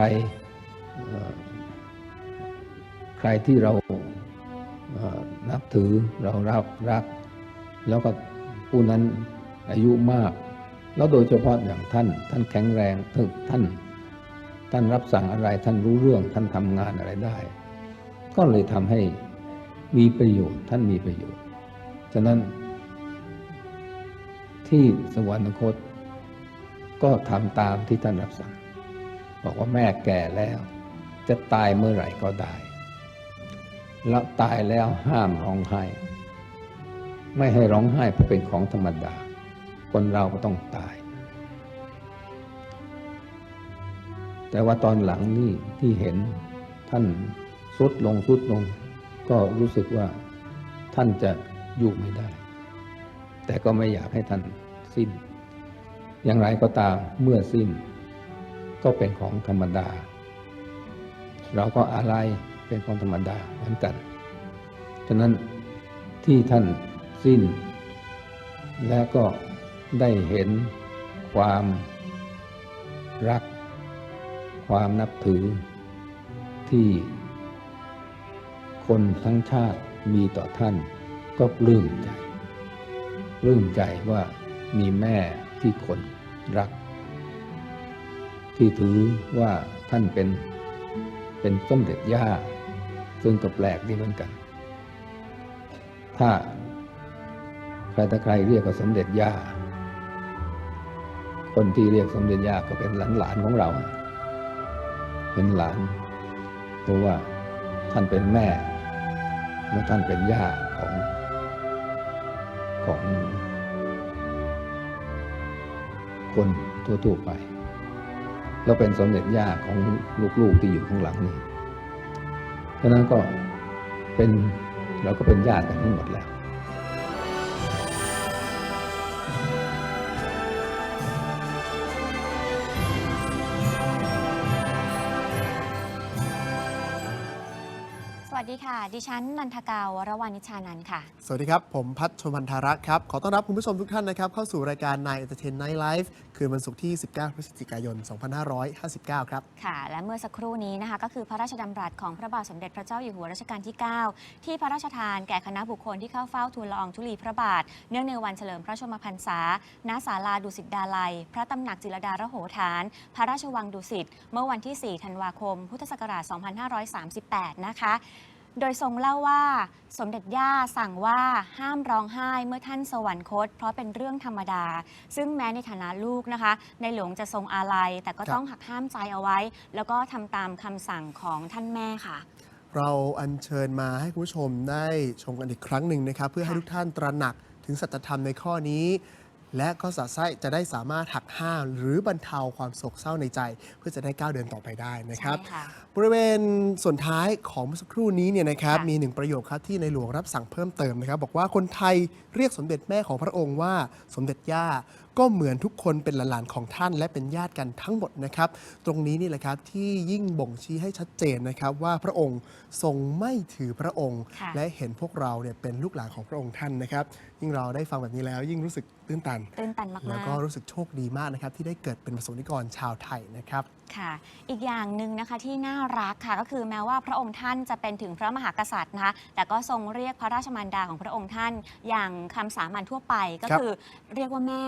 รใครใครที่เรานับถือเรารักรัก แล้วก็ผู้นั้นอายุมาก แล้วโดยเฉพาะอย่างท่าน ท่านแข็งแรงถึงท่าน ท่านรับสั่งอะไรท่านรู้เรื่องท่านทำงานอะไรได้ ก็เลยทำให้มีประโยชน์ท่านมีประโยชน์ ฉะนั้นที่สวรรคตก็ทำตามที่ท่านรับสั่ง บอกว่าแม่แก่แล้ว จะตายเมื่อไหร่ก็ได้ แล้วตายแล้วห้ามร้องไห้ ไม่ให้ร้องไห้เพราะเป็นของธรรมดา คนเราก็ต้องตาย แต่ว่าตอนหลังนี่ที่เห็นท่านสุดลงสุดลง ก็รู้สึกว่าท่านจะอยู่ไม่ได้ แต่ก็ไม่อยากให้ท่านสิ้น อย่างไรก็ตามเมื่อสิ้น ก็เป็นของธรรมดา เราก็อะไรเป็นของธรรมดาเหมือนกัน ฉะนั้นที่ท่านสิ้น และก็ได้เห็นความรัก ความนับถือ ที่คนทั้งชาติมีต่อท่านก็ปลื้มใจปลื้มใจว่ามีแม่ที่คนรัก ที่ถือว่าท่านเป็นเป็นสมเด็จย่า ซึ่งก็แปลกดีเหมือนกัน ถ้าใครถ้าใครเรียกว่าสมเด็จย่า คนที่เรียกสมเด็จย่าก็เป็นหลานๆของเรา เป็นหลานเพราะว่าท่านเป็นแม่ และท่านเป็นย่าของของคนทั่วๆไป แล้วเป็นสมเด็จย่าของลูกๆที่อยู่ข้างหลังนี่ฉะนั้นก็เป็นเราก็เป็นญาติกันทั้งหมดแล้ว วัสดีค่ะ ดิฉันนันทกาวรวานิชานันท์ค่ะ สวัสดีครับ ผมพัฒชมันธาระครับ ขอต้อนรับคุณผู้ชมทุกท่านนะครับ เข้าสู่รายการ Nine Entertain Night Live คืนวันศุกร์ที่ 19 พฤศจิกายน 2559 ครับ ค่ะ และเมื่อสักครู่นี้นะคะ ก็คือพระราชดำรัสของพระบาทสมเด็จพระเจ้าอยู่หัวรัชกาลที่ 9 ที่พระราชทานแก่คณะบุคคลที่เข้าเฝ้าทูลละอองธุลีพระบาท เนื่องในวันเฉลิมพระชนมพรรษา ณ ศาลาดุสิตดาลัย พระตำหนักจิรดาระโหฐาน พระราชวังดุสิต เมื่อวันที่ 4 ธันวาคม พุทธศักราช 2538 นะคะ โดยทรงเล่าว่า สมเด็จย่าสั่งว่าห้ามร้องไห้เมื่อท่านสวรรคต เพราะเป็นเรื่องธรรมดา ซึ่งแม้ในฐานะลูกนะคะ ในหลวงจะทรงอาลัย แต่ก็ต้องหักห้ามใจเอาไว้ แล้วก็ทำตามคำสั่งของท่านแม่ค่ะ เราอัญเชิญมาให้คุณผู้ชมได้ชมกันอีกครั้งหนึ่งนะครับ เพื่อให้ทุกท่านตระหนักถึงสัจธรรมในข้อนี้ และก็สะจะได้สามารถหักห้ามหรือบรรเทาความโศกเศร้าในใจ เพื่อจะได้ก้าวเดินต่อไปได้นะครับ ใช่ค่ะ บริเวณส่วนท้ายของเมื่อสักครู่นี้เนี่ยนะครับ ค่ะ มีหนึ่งประโยคครับที่ในหลวงรับสั่งเพิ่มเติมนะครับ บอกว่าคนไทยเรียกสมเด็จแม่ของพระองค์ว่าสมเด็จย่าก็เหมือนทุกคนเป็นหลานๆของท่าน และเป็นญาติกันทั้งหมดนะครับ ตรงนี้นี่แหละครับที่ยิ่งบ่งชี้ให้ชัดเจนนะครับ ว่าพระองค์ทรงไม่ถือพระองค์ ค่ะ และเห็นพวกเราเนี่ยเป็นลูกหลานของพระองค์ท่านนะครับยิ่งเราได้ฟังแบบนี้แล้ว ยิ่งรู้สึกตื้นตัน ตื้นตันมาแล้วกก็ๆรู้สึกโชคดีมากนะครับ ที่ได้เกิดเป็นประสบนิกรชาวไทยนะครับค่ะ อีกอย่างหนึ่งนะคะที่น่ารักค่ะก็คือแม้ว่าพระองค์ท่านจะเป็นถึงพระมหากษัตริย์นะคะ แต่ก็ทรงเรียกพระราชมารดาของพระองค์ท่าน อย่างคำสามัญทั่วไปก็ครับคือเรียกว่าแม่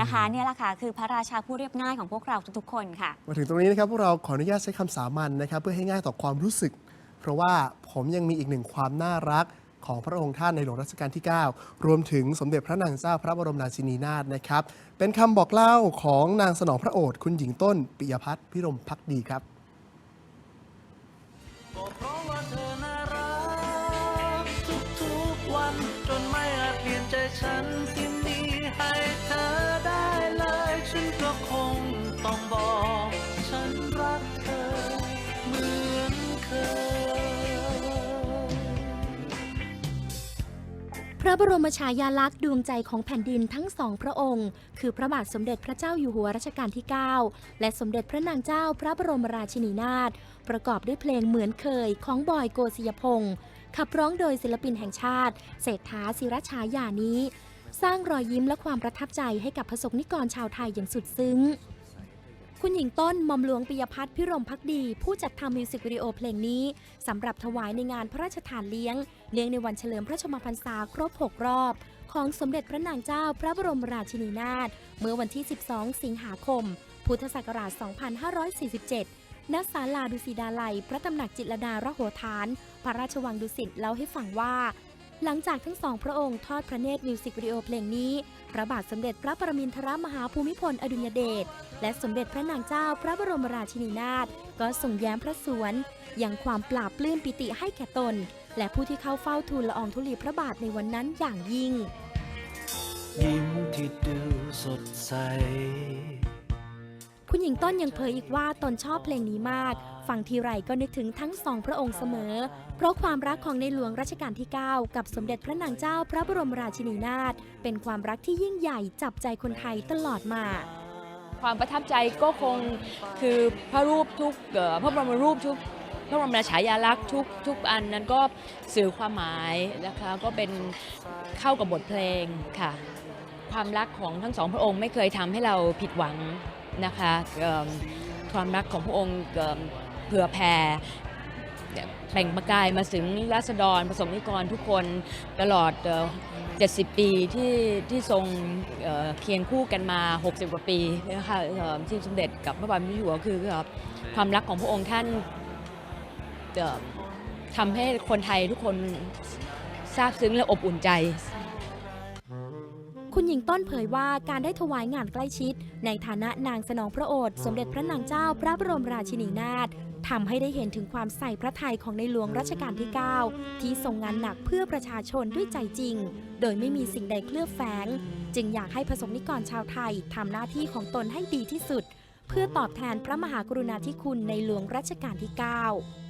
นะคะเนี่ยแหละค่ะคือพระราชาผู้เรียบง่ายของพวกเราทุกๆคนค่ะ มาถึงตรงนี้นะครับพวกเราขออนุญาตใช้คำสามัญนะครับ เพื่อให้ง่ายต่อความรู้สึก เพราะว่าผมยังมีอีกหนึ่งความน่ารัก ของพระองค์ท่านในหลวงรัชกาลที่ 9 รวมถึงสมเด็จพระนางเจ้าพระบรมราชินีนาถนะครับ เป็นคำบอกเล่าของนางสนองพระโอษฐ์คุณหญิงต้น ปิยพัฒน์พิรมพักดีครับทุกวันจนไม่อาจเปลี่ยนใจฉันที่มีให้เธอ ระบรมฉายาลักษณ์ดวงใจของแผ่นดินทั้งสองพระองค์ คือพระบาทสมเด็จพระเจ้าอยู่หัวรัชกาลที่ 9 และสมเด็จพระนางเจ้าพระบรมราชินีนาถประกอบด้วยเพลงเหมือนเคยของบอยโกศิยพงศ์ขับร้องโดยศิลปินแห่งชาติ เศรษฐาศิรชายานี้ สร้างรอยยิ้มและความประทับใจให้กับประสบนิกรชาวไทยอย่างสุดซึ้ง คุณหญิงต้นมอมหลวงปิยพัฒน์พิรมพักดี ผู้จัดทำมิวสิกวิดีโอเพลงนี้สำหรับถวายในงานพระราชทานเลี้ยงเนื่องในวันเฉลิมพระชมพรรษาครบ 6 รอบ ของสมเด็จพระนางเจ้าพระบรมราชินีนาถเมื่อวันที่ 12 สิงหาคม พุทธศักราช 2547 ณ ศาลาดุสิดาลัย พระตำหนักจิตรดาระโหฐาน พระราชวังดุสิตเล่าให้ฟังว่า หลังจากทั้งสองพระองค์ทอดพระเนตรมิวสิกวิดีโอเพลงนี้ พระบาทสมเด็จพระปรมินทรมหาภูมิพลอดุลยเดช และสมเด็จพระนางเจ้าพระบรมราชินีนาถก็ส่งแย้มพระสวน ยังความปราบปลื้มปิติให้แก่ตน และผู้ที่เข้าเฝ้าทูลละอองธุลีพระบาทในวันนั้นอย่างยิ่ง ยิ้มที่ดูสดใส คุณหญิงต้นยังเผยอีกว่าตนชอบเพลงนี้มาก ฟังทีไรก็นึกถึงทั้งสองพระองค์เสมอ เพราะความรักของในหลวงรัชกาลที่ 9 กับสมเด็จพระนางเจ้าพระบรมราชินีนาถเป็นความรักที่ยิ่งใหญ่จับใจคนไทยตลอดมาความประทับใจก็คงคือพระรูปทุกเอ่อพระบรมรูปทุกพระบรมฉายาลักษณ์ทุกทุกอันนั้นก็สื่อความหมายนะคะก็เป็นเข้ากับบทเพลงค่ะ ความรักของทั้งสองพระองค์ไม่เคยทำให้เราผิดหวัง นะคะความรักของพระองค์เผื่อแผ่แปล่งประกายมาถึงราษฎรประสงค์นิกรทุกคนตลอดเอ่อ70 ปีที่ที่ทรงเเคียงคู่กันมา 60 กว่าปีนะคะที่สมเด็จกับพระบาทมเด็จอยู่หัวคือความรักของพระองค์ท่านทำให้คนไทยทุกคนซาบซึ้งและอบอุ่นใจ คุณหญิงต้นเผยว่าการได้ถวายงานใกล้ชิด ในฐานะนางสนองพระโอษฐ์สมเด็จพระนางเจ้าพระบรมราชินีนาถทำให้ได้เห็นถึงความใส่พระทัยของในหลวงรัชกาลที่ 9 ที่ทรงงานหนักเพื่อประชาชนด้วยใจจริง โดยไม่มีสิ่งใดเคลือบแฝง จึงอยากให้ประสงนิกรชาวไทยทำหน้าที่ของตนให้ดีที่สุด เพื่อตอบแทนพระมหากรุณาธิคุณในหลวงรัชกาลที่ 9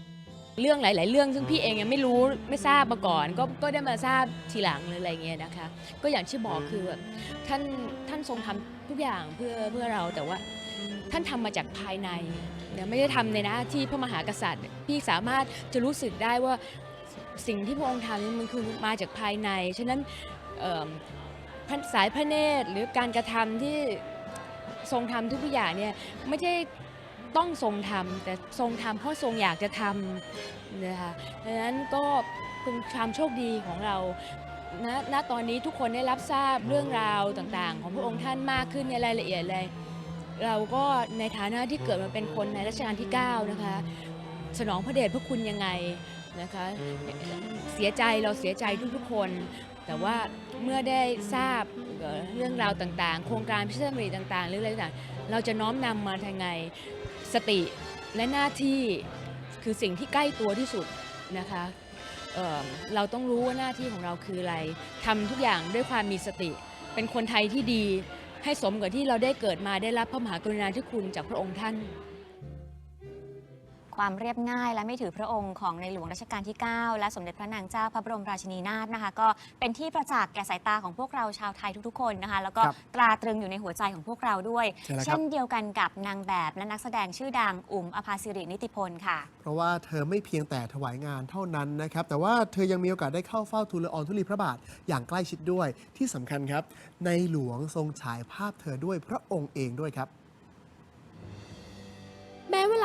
เรื่องหลาย ๆ เรื่องซึ่งพี่เองยังไม่รู้ไม่ทราบมาก่อน ก็ก็ได้มาทราบทีหลังหรืออะไรเงี้ยนะคะ ก็อย่างที่บอกคือแบบท่านท่านทรงทำทุกอย่างเพื่อเพื่อเราแต่ว่าท่านทำมาจากภายในเนี่ยไม่ได้ทำในหน้าที่พระมหากษัตริย์ พี่สามารถจะรู้สึกได้ว่าสิ่งที่พระองค์ทำนี่มันคือมาจากภายใน ฉะนั้นเอิ่มพระสายพระเนตรหรือการกระทำที่ทรงทำทุกๆอย่างเนี่ยไม่ใช่ ต้องทรงทำแต่ทรงทำเพราะทรงอยากจะทำนะคะดังนั้นก็เป็นความโชคดีของเราณณตอนนี้ทุกคนได้รับทราบเรื่องราวต่างๆ ของพระองค์ท่านมากขึ้นในรายละเอียดเลย เราก็ในฐานะที่เกิดมาเป็นคนในรัชกาลที่ 9 นะคะ สนองพระเดชพระคุณยังไงนะคะเสียใจเราเสียใจทุกๆคน แต่ว่าเมื่อได้ทราบเรื่องราวต่างๆ โครงการพิเศษบริต่างๆหรืออะไรต่างๆเราจะน้อมนำมาทางไง สติและหน้าที่คือสิ่งที่ใกล้ตัวที่สุดนะคะเเราต้องรู้ว่าหน้าที่ของเราคืออะไรทำทุกอย่างด้วยความมีสติ เป็นคนไทยที่ดี ให้สมกับที่เราได้เกิดมาได้รับพระมหากรุณาธิคุณจากพระองค์ท่าน ความเรียบง่ายและไม่ถือพระองค์ของในหลวงรัชกาลที่ 9 และสมเด็จพระนางเจ้าพระบรมราชินีนาถนะคะ ก็เป็นที่ประจักษ์แก่สายตาของพวกเราชาวไทยทุกๆคนนะคะ แล้วก็ครับตราตรึงอยู่ในหัวใจของพวกเราด้วย ใช่แล้วครับ เช่นเดียวกันกับนางแบบและนักแสดงชื่อดังอุ๋มอภาสิรินิติพลค่ะ เพราะว่าเธอไม่เพียงแต่ถวายงานเท่านั้นนะครับ แต่ว่าเธอยังมีโอกาสได้เข้าเฝ้าทูลละอองธุลีพระบาทอย่างใกล้ชิดด้วยที่สำคัญครับ ในหลวงทรงฉายภาพเธอด้วยพระองค์เองด้วยครับแม้เวล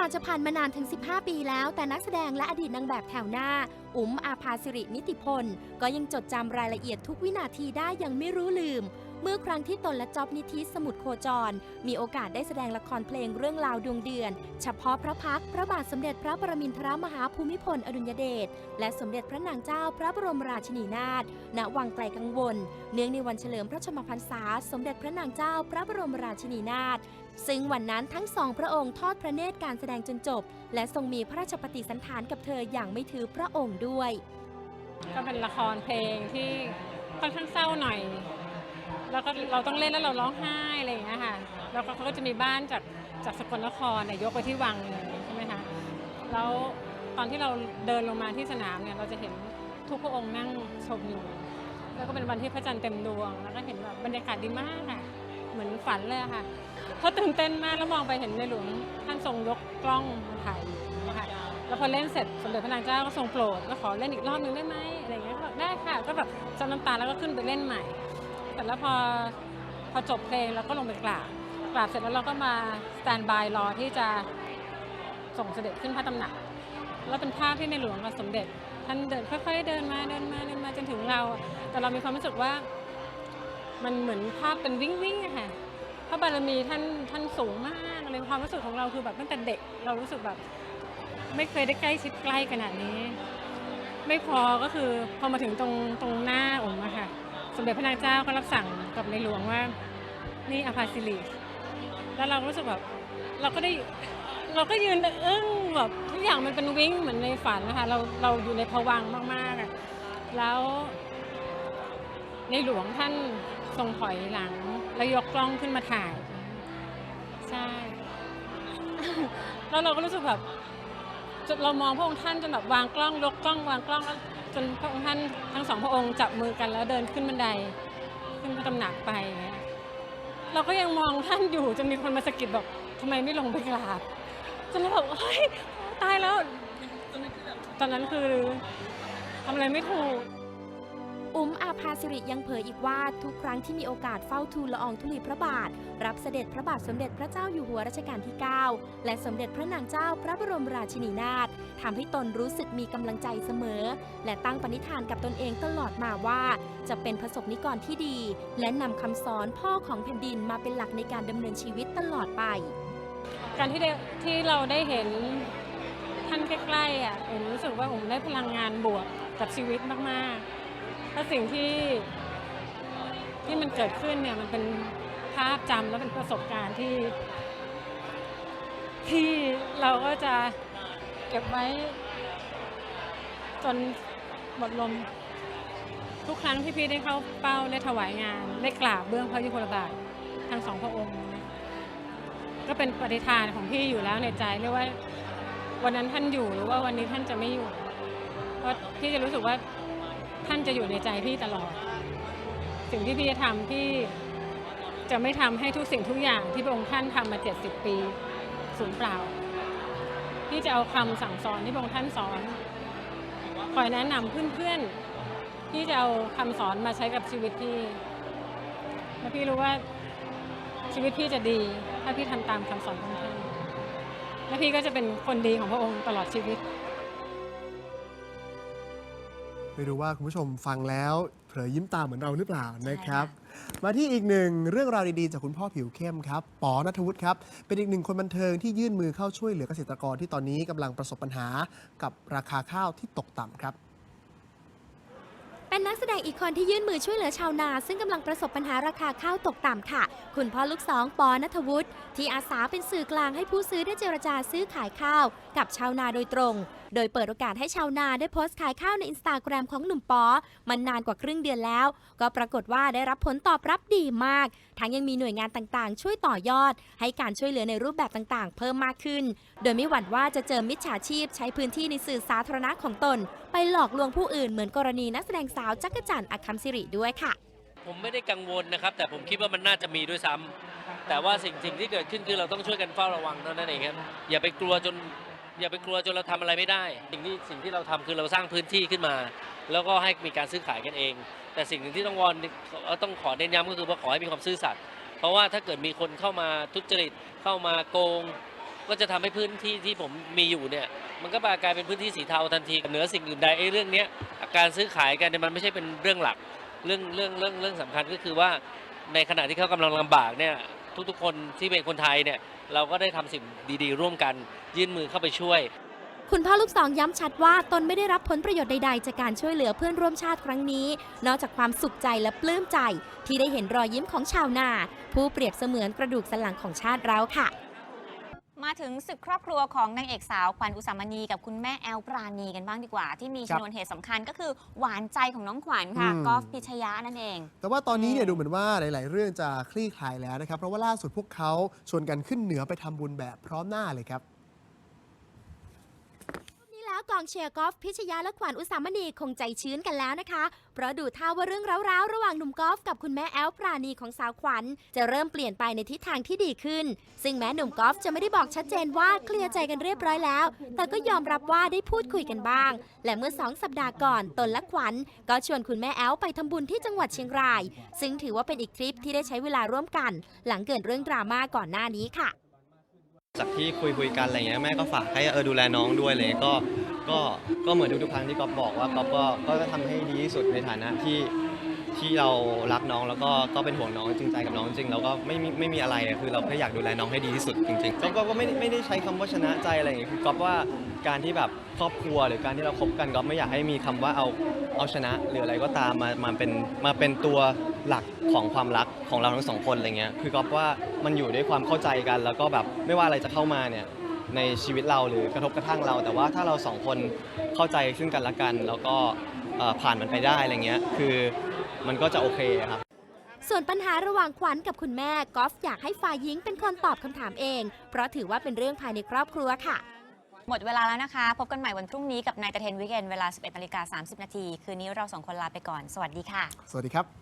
าจะผ่านมานานถึง 15 ปีแล้ว แต่นักแสดงและอดีตนางแบบแถวหน้า อุ๋มอาภาสิรินิติพล ก็ยังจดจำรายละเอียดทุกวินาทีได้อย่างไม่รู้ลืม เมื่อครั้งที่ตนและจอบนิธิสมุทรโคจร มีโอกาสได้แสดงละครเพลงเรื่องราวดวงเดือน เฉพาะพระพักพระบาทสมเด็จพระปรมินทรมหาภูมิพลอดุลยเดชและสมเด็จพระนางเจ้าพระบรมราชินีนาถณวังไกลกังวล เนื่องในวันเฉลิมพระชนมพรรษา สมเด็จพระนางเจ้าพระบรมราชินีนาถซึ่งวันนั้นทั้งสองพระองค์ทอดพระเนตรการแสดงจนจบ และทรงมีพระราชปฏิสันถานกับเธออย่างไม่ถือพระองค์ด้วย ก็เป็นละครเพลงที่ค่อนข้างเศร้าหน่อย แล้วก็เราต้องเล่นแล้วเราร้องไห้อะไรอย่างเงี้ยค่ะ แล้วก็เขาก็จะมีบ้านจากจากสกลนครเนี่ยยกไปที่วังเลยใช่ไหมคะ แล้วตอนที่เราเดินลงมาที่สนามเนี่ยเราจะเห็นทุกพระองค์นั่งชมอยู่ แล้วก็เป็นวันที่พระจันทร์เต็มดวง แล้วก็เห็นแบบบรรยากาศดีมากค่ะ เหมือนฝันเลยค่ะเพราตื่นเต้นมากแล้วมองไปเห็นในหลวงท่านทรงยกกล้องมาถ่ายอยู่นะคะแล้วพอเล่นเสร็จสมเด็จพระนางเจ้าก็ทรงโปรดก็ขอเล่นอีกรอบหนึ่งได้ไหมอะไรอย่างเงี้ยก็บอกได้ค่ะ ก็แบบจำน้ำตาแล้วก็ขึ้นไปเล่นใหม่ แต่แล้วพอพอจบเพลงแล้วก็ลงไปกราบกราบเสร็จแล้วเราก็มาสแตนบายรอที่จะส่งเสด็จขึ้นพระตำหนัก แล้วเป็นภาพที่ในหลวงกับสมเด็จ ท่านเดินค่อยๆเดินมาเดินมาเดินมาจนถึงเรา แต่เรามีความรู้สึกว่า มันเหมือนภาพเป็นวิ่งวิ่งๆอะค่ะพระบารมีท่านท่านสูงมากเลยความรู้สึกของเราคือแบบตั้งแต่เด็กเรารู้สึกแบบ ไม่เคยได้ใกล้ชิดใกล้ขนาดนี้ ไม่พอก็คือพอมาถึงตรงตรงหน้าองค์อะค่ะ สมเด็จพระนางเจ้าก็รับสั่งกับในหลวงว่า นี่อภาสิริแล้วเราก็รู้สึกแบบเราก็ได้เราก็ยืนอึ้งแบบทุกอย่างมันเป็นวิ่งเหมือนในฝันนะคะเราเราอยู่ในภวังค์มากๆอะแล้ว ในหลวงท่านทรงถอยหลัง แล้วยกกล้องขึ้นมาถ่าย ใช่ แล้วเราก็รู้สึกแบบจนเรามองพระองค์ท่านจนแบบวางกล้องยกกล้องวางกล้องแล้ว จนพระองค์ท่านทั้งสองพระองค์จับมือกันแล้วเดินขึ้นบันไดขึ้นพระตำหนักไปอย่างเงี้ยเราก็ยังมองท่านอยู่จนมีคนมาสะกิดบอกทำไมไม่ลงไปกราบจนเราแบบเฮ้ยตายแล้วตอนนั้นคือทำอะไรไม่ถูก อุ้มอาภาสิริยังเผยอีกว่า ทุกครั้งที่มีโอกาสเฝ้าทูลละอองธุลีพระบาท รับเสด็จพระบาทสมเด็จพระเจ้าอยู่หัวรัชกาลที่ 9 และสมเด็จพระนางเจ้าพระบรมราชินีนาถทำให้ตนรู้สึกมีกำลังใจเสมอ และตั้งปณิธานกับตนเองตลอดมาว่า จะเป็นประสบนิกรที่ดี และนำคำสอนพ่อของแผ่นดินมาเป็นหลักในการดำเนินชีวิตตลอดไป การที่ได้ที่เราได้เห็นท่านใกล้ๆอะผมรู้สึกว่าผมได้พลังงานบวกกับชีวิตมากๆ และสิ่งที่ที่มันเกิดขึ้นเนี่ยมันเป็นภาพจำและเป็นประสบการณ์ที่ ที่เราก็จะเก็บไว้ จนหมดลม ทุกครั้งที่พี่ได้เข้าเป้าได้ถวายงาน ได้กราบเบื้องพระยุคลบาททั้งสองพระองค์ ก็เป็นปฏิฐานของพี่อยู่แล้วในใจเรียกว่าวันนั้นท่านอยู่หรือว่าวันนี้ท่านจะไม่อยู่เพราะพี่จะรู้สึกว่า ท่านจะอยู่ในใจพี่ตลอด สิ่งที่พี่จะทำพี่จะไม่ทำให้ทุกสิ่งทุกอย่างที่พระองค์ท่านทำมา 70 ปีสูญเปล่า พี่จะเอาคำสั่งสอนที่พระองค์ท่านสอนคอยแนะนำเพื่อนๆพี่จะเอาคำสอนมาใช้กับชีวิตพี่และพี่รู้ว่าชีวิตพี่จะดี ถ้าพี่ทำตามคำสอนของท่านและพี่ก็จะเป็นคนดีของพระองค์ตลอดชีวิต ไม่รู้ว่าคุณผู้ชมฟังแล้วเผลอยิ้มตามเหมือนเราหรือเปล่านะครับใช่มาที่อีกหนึ่งเรื่องราวดีๆ จากคุณพ่อผิวเข้มครับปอนัทวุฒิครับ เป็นอีกหนึ่งคนบันเทิงที่ยื่นมือเข้าช่วยเหลือเกษตรกรที่ตอนนี้กำลังประสบปัญหากับราคาข้าวที่ตกต่ำครับ เป็นนักแสดงอีกคนที่ยื่นมือช่วยเหลือชาวนา ซึ่งกำลังประสบปัญหาราคาข้าวตกต่ำค่ะ คุณพ่อลูกสองปอนัทวุฒิที่อาสาเป็นสื่อกลางให้ผู้ซื้อได้เจรจาซื้อขายข้าว กับชาวนาโดยตรง โดยเปิดโอกาสให้ชาวนาได้โพสต์ขายข้าวในอินสตาแกรมของหนุ่มปอมันนานกว่าครึ่งเดือนแล้ว ก็ปรากฏว่าได้รับผลตอบรับดีมาก ทั้งยังมีหน่วยงานต่างๆ ช่วยต่อยอด ให้การช่วยเหลือในรูปแบบต่างๆ เพิ่มมากขึ้น โดยไม่หวั่นว่าจะเจอมิจฉาชีพ ใช้พื้นที่ในสื่อสาธารณะของตน ไปหลอกลวงผู้อื่นเหมือนกรณีนักแสดงสาวจักรจันทร์อัคคำสิริด้วยค่ะ ผมไม่ได้กังวลนะครับ แต่ผมคิดว่ามันน่าจะมีด้วยซ้ำแต่ว่าสิ่งสิ่งที่เกิดขึ้นคือเราต้องช่วยกันเฝ้าระวังเท่านั้นเองครับอย่าไปกลัวจน อย่าไปกลัวจนเราทำอะไรไม่ได้ สิ่งที่สิ่งที่เราทำคือเราสร้างพื้นที่ขึ้นมา แล้วก็ให้มีการซื้อขายกันเอง แต่สิ่งหนึ่งที่ต้องวอนต้องขอเน้นย้ำก็คือว่าขอให้มีความซื่อสัตย์เพราะว่าถ้าเกิดมีคนเข้ามาทุจริตเข้ามาโกง ก็จะทำให้พื้นที่ที่ผมมีอยู่เนี่ยมันก็กลายเป็นพื้นที่สีเทาทันทีเหนือสิ่งอื่นใดไอ้เรื่องนี้การซื้อขายกันเนี่ยมันไม่ใช่เป็นเรื่องหลักเรื่องเรื่องเรื่องเรื่องสำคัญก็คือว่าในขณะที่เขากำลังลำบากเนี่ย ทุกๆ คนที่เป็นคนไทยเนี่ยเราก็ได้ทำสิ่งดีๆ ร่วมกันยื่นมือเข้าไปช่วย คุณพ่อลูกสองย้ำชัดว่าตนไม่ได้รับผลประโยชน์ใดๆ จากการช่วยเหลือเพื่อนร่วมชาติครั้งนี้ นอกจากความสุขใจและปลื้มใจ ที่ได้เห็นรอยยิ้มของชาวนา ผู้เปรียบเสมือนกระดูกสันหลังของชาติเราค่ะ มาถึงศึกครอบครัวของนางเอกสาวขวัญอุสามณีกับคุณแม่แอลปราณีกันบ้างดีกว่า ที่มีคชรับนวนเหตุสำคัญก็คือหวานใจของน้องขวัญค่ะอืม กอล์ฟพิชยะนั่นเอง แต่ว่าตอนนี้เนี่ยอืมดูเหมือนว่าหลาย ๆ เรื่องจะคลี่คลายแล้วนะครับ เพราะว่าล่าสุดพวกเขาชวนกันขึ้นเหนือไปทำบุญแบบพร้อมหน้าเลยครับ กองเชียร์กอล์ฟพิชยาและขวัญอุสามณีคงใจชื้นกันแล้วนะคะ เพราะดูท่าว่าเรื่องร้าวๆระหว่างหนุ่มกอล์ฟกับคุณแม่แอลปราณีของสาวขวัญ จะเริ่มเปลี่ยนไปในทิศทางที่ดีขึ้น ซึ่งแม้หนุ่มกอล์ฟจะไม่ได้บอกชัดเจนว่าเคลียร์ใจกันเรียบร้อยแล้ว แต่ก็ยอมรับว่าได้พูดคุยกันบ้าง และเมื่อสองสัปดาห์ก่อนตนและขวัญก็ชวนคุณแม่แอลไปทำบุญที่จังหวัดเชียงราย ซึ่งถือว่าเป็นอีกทริปที่ได้ใช้เวลาร่วมกัน หลังเกิดเรื่องดราม่าก่อนหน้านี้ค่ะจากที่คุยคุยกันอะไรเงี้ยแม่ก็ฝากให้เออดูแลน้องด้วยเลยก็ ก็ก็เหมือนทุกๆครั้งที่ก๊อฟบอกว่าก๊อฟก็ก็จะทำให้ดีที่สุดในฐานะที่ที่เรารักน้องแล้วก็ก็เป็นห่วงน้องจริงใจกับน้องจริงแล้วก็ไม่มีไม่มีอะไรคือเราแค่อยากดูแลน้องให้ดีที่สุดจริงๆก็ก็ก็ไม่ได้ไม่ได้ใช้คำว่าชนะใจอะไรอย่างเงี้ยคือก๊อฟว่าการที่แบบครอบครัวหรือการที่เราคบกันก๊อฟไม่อยากให้มีคำว่าเอาเอาชนะหรืออะไรก็ตามมามาเป็นมาเป็นตัวหลักของความรักของเราทั้งสองคนอะไรเงี้ยคือก๊อฟว่ามันอยู่ด้วยความเข้าใจกัน แล้วก็แบบไม่ว่าอะไรจะเข้ามาเนี่ย ในชีวิตเราหรือกระทบกระทั่งเรา แต่ว่าถ้าเราสองคนเข้าใจซึ่งกันและกัน แล้วก็เอ่อผ่านมันไปได้อะไรเงี้ยคือมันก็จะโอเคครับ ส่วนปัญหาระหว่างขวัญกับคุณแม่กอล์ฟอยากให้ฝ่ายหญิงเป็นคนตอบคำถามเอง เพราะถือว่าเป็นเรื่องภายในครอบครัวค่ะ หมดเวลาแล้วนะคะ พบกันใหม่วันพรุ่งนี้กับนายตะเทนวิกเอนเวลา 11นาฬิกา30 นาที คืนนี้เราสองคนลาไปก่อน สวัสดีค่ะ สวัสดีครับ